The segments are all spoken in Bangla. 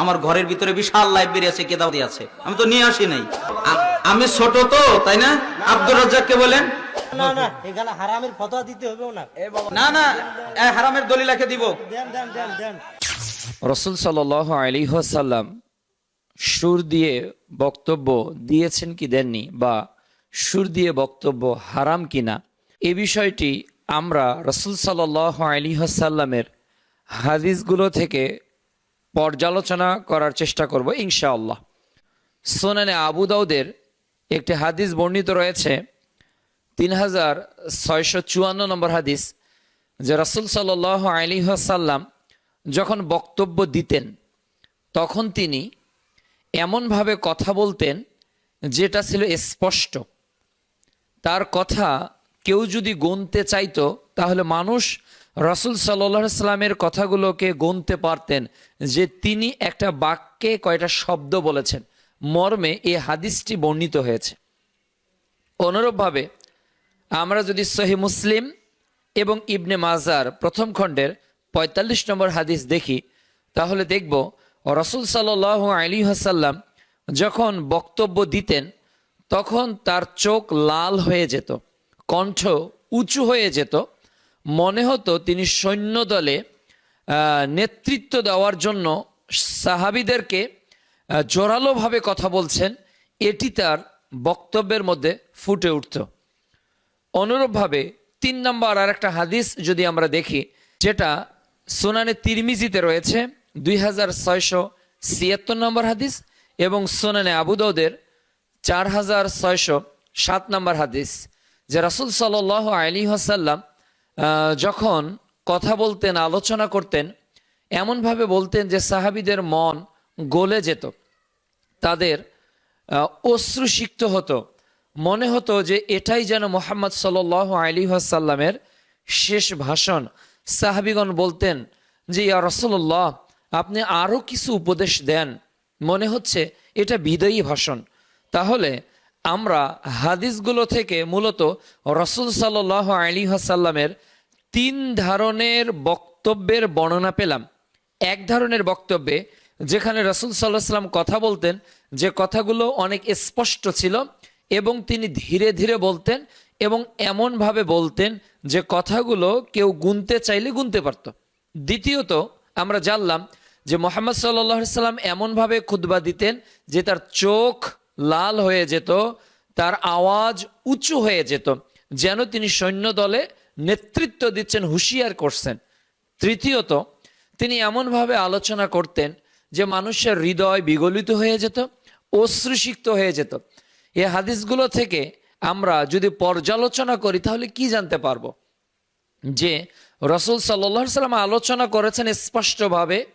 আমার ঘরের ভিতরে বিশাল লাইব্রেরি আছে কেতাবি আছে। আমি তো নিয়ে আসি নাই। আমি ছোট তো তাই না? আব্দুর রাজ্জাককে বলেন। না না এখানে হারামের ফতোয়া দিতে হবে না না না হারামের দলিলাকে দিব। রসুল সাল আলী সাল্লাম সুর দিয়ে বক্তব্য দিয়েছেন কি দেননি বা সুর দিয়ে বক্তব্য হারাম কিনা? এ বিষয়টি আমরা রসুল সাল আলী সাল্লামের হাদিসগুলো থেকে পর্যালোচনা করার চেষ্টা করব, ইনশাআল্লাহ। সোনানে আবু দাউদের একটি হাদিস বর্ণিত রয়েছে তিন হাজার ছয়শো চুয়ান্ন নম্বর হাদিস, যে রসুল সাল আলী সাল্লাম যখন বক্তব্য দিতেন, তখন তিনি এমনভাবে কথা বলতেন যেটা ছিল স্পষ্ট। তার কথা কেউ যদি গুনতে চাইতো, তাহলে মানুষ রসুল সাল্লাহ সাল্লামের কথাগুলোকে গুনতে পারতেন যে তিনি একটা বাক্যে কয়টা শব্দ বলেছেন। মর্মে এই হাদিসটি বর্ণিত হয়েছে। অনুরূপভাবে আমরা যদি সহি মুসলিম এবং ইবনে মাজার প্রথম খণ্ডের পঁয়তাল্লিশ নম্বর হাদিস দেখি, তাহলে দেখব রসুল সাল আলী হাসাল্লাম যখন বক্তব্য দিতেন, তখন তার চোখ লাল হয়ে যেত, কণ্ঠ উঁচু হয়ে যেত মনে হতো তিনি সৈন্য দলে নেতৃত্ব দেওয়ার জন্য সাহাবিদেরকে জোরালোভাবে কথা বলছেন। এটি তার বক্তব্যের মধ্যে ফুটে উঠত। অনুরূপভাবে তিন নম্বর আর একটা হাদিস যদি আমরা দেখি, যেটা সোনানে তিরমিজিতে রয়েছে, দুই হাজার ছয়শো ছিয়াত্তর নম্বর হাদিস এবং সোনানে আবুদৌদের চার হাজার ছয়শো সাত নম্বর হাদিস, যে রাসুল সাল আলী হাসাল্লাম যখন কথা বলতেন, আলোচনা করতেন, এমনভাবে বলতেন যে সাহাবিদের মন গলে যেত, তাদের অশ্রুসিক্ত হতো। মনে হতো যে এটাই যেন মোহাম্মদ সাল আলী আসাল্লামের শেষ ভাষণ। সাহাবিগণ বলতেন যে, ইয়া রসল্লাহ আপনি আরও কিছু উপদেশ দেন। মনে হচ্ছে এটা বিদায়ী ভাষণ। তাহলে আমরা হাদিসগুলো থেকে মূলত রসুল সাল্লাহ আলী আসাল্লামের তিন ধরনের বক্তব্যের বর্ণনা পেলাম। এক ধরনের বক্তব্যে যেখানে রসুল সাল্লাহ সাল্লাম কথা বলতেন, যে কথাগুলো অনেক স্পষ্ট ছিল এবং তিনি ধীরে ধীরে বলতেন এবং এমনভাবে বলতেন যে কথাগুলো কেউ গুনতে চাইলে গুনতে পারত। দ্বিতীয়ত আমরা জানলাম যে মোহাম্মদ সাল্লাহ সাল্লাম এমনভাবে খুতবা দিতেন যে তার চোখ লাল হয়ে যেত, তার আওয়াজ উঁচু হয়ে যেত, যেন তিনি সৈন্য দলে নেতৃত্ব দিচ্ছেন, হুঁশিয়ার করছেন। তৃতীয়ত, তিনি এমনভাবে আলোচনা করতেন যে মানুষের হৃদয় বিগলিত হয়ে যেত, অশ্রুসিক্ত হয়ে যেত। এই হাদিসগুলো থেকে আমরা যদি পর্যালোচনা করি, তাহলে কি জানতে পারব? যে রসুল সাল্লাহ সাল্লাম আলোচনা করেছেন স্পষ্টভাবে,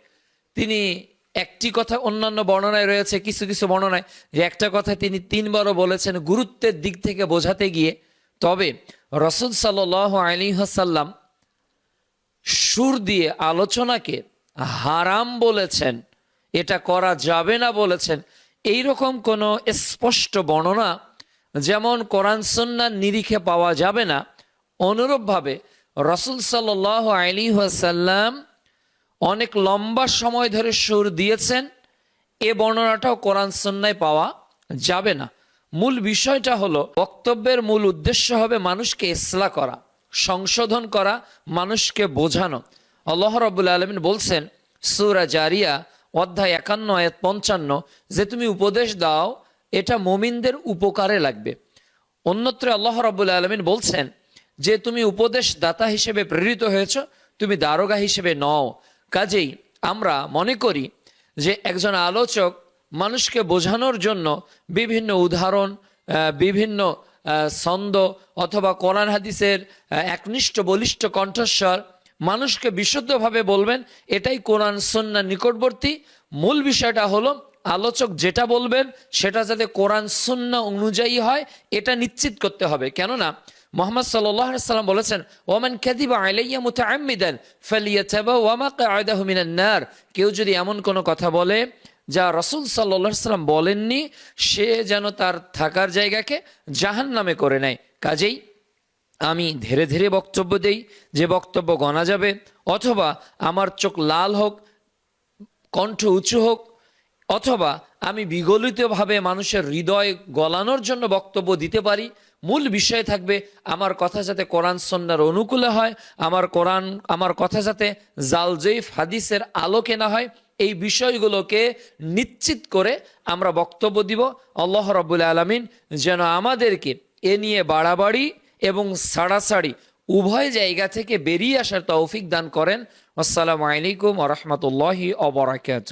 তিনি একটি কথা অন্যান্য বর্ণনায় রয়েছে, কিছু কিছু বর্ণনায়, যে একটা কথা তিনি তিনবারও বলেছেন গুরুত্বের দিক থেকে বোঝাতে গিয়ে। তবে রসুল সাল্লাহ আলী হাসাল্লাম সুর দিয়ে আলোচনাকে হারাম বলেছেন, এটা করা যাবে না বলেছেন। এই রকম কোনো স্পষ্ট বর্ণনা, যেমন কোরআন সন্ন্যার নিরিখে পাওয়া যাবে না, অনুরূপভাবে রসুল সাল্লাহ আলী সাল্লাম অনেক লম্বা সময় ধরে সুর দিয়েছেন, এ বর্ণনাটাও কোরআন সন্ন্যায় পাওয়া যাবে না। মূল বিষয়টা হলো, বক্তব্যের মূল উদ্দেশ্য হবে মানুষকে ইসলা করা, সংশোধন করা, মানুষকে বোঝানো। আল্লাহ রবুল্লা আলমিন বলছেন, সুরা জারিয়া, অধ্যায় একান্ন, আয়াত পঞ্চান্ন, যে তুমি উপদেশ দাও, এটা মোমিনদের উপকারে লাগবে। অন্যত্র আল্লাহ রাবুল আলমিন বলছেন, যে তুমি উপদেশ দাতা হিসেবে প্রেরিত হয়েছ, তুমি দারোগা হিসেবে নও। কাজেই আমরা মনে করি যে একজন আলোচক মানুষকে বোঝানোর জন্য বিভিন্ন উদাহরণ বিভিন্ন ছন্দ অথবা কোরআন হাদিসের একনিষ্ঠ বলিষ্ঠ কণ্ঠস্বর মানুষকে বিশুদ্ধভাবে বলবেন, এটাই কোরআন সন্না নিকটবর্তী। মূল বিষয়টা হলো আলোচক যেটা বলবেন, সেটা যাতে কোরআন সুন্না অনুযায়ী হয়, এটা নিশ্চিত করতে হবে। কেননা মোহাম্মদ সাল্লাম বলেছেন ওমান খ্যাদিবা আলাইয়া মুতাআম্মিদান ফালিয়াতাবা ওয়ামা কায়দাহু মিনান নার। কেউ যদি এমন কোনো কথা বলে যা রসুল সাল্লাহ সাল্লাম বলেননি, সে যেন তার থাকার জায়গাকে জাহান নামে করে নেয়। কাজেই আমি ধীরে ধীরে বক্তব্য দেই, যে বক্তব্য গণা যাবে, অথবা আমার চোখ লাল হোক, কণ্ঠ উঁচু হোক, অথবা আমি বিগলিতভাবে মানুষের হৃদয় গলানোর জন্য বক্তব্য দিতে পারি মূল বিষয় থাকবে আমার কথা যাতে কোরআন সন্ন্যার অনুকূলে হয়, আমার কোরআন, আমার কথা যাতে জালজৈফ হাদিসের আলোকে না হয়, এই বিষয়গুলোকে নিশ্চিত করে আমরা বক্তব্য দিব। আল্লাহ রব্বুল আলমিন যেন আমাদেরকে এ নিয়ে বাড়াবাড়ি এবং সাড়াসাড়ি উভয় জায়গা থেকে বেরিয়ে আসার তৌফিক দান করেন। আসসালামু আলাইকুম রহমতুল্লাহি অবরাকাত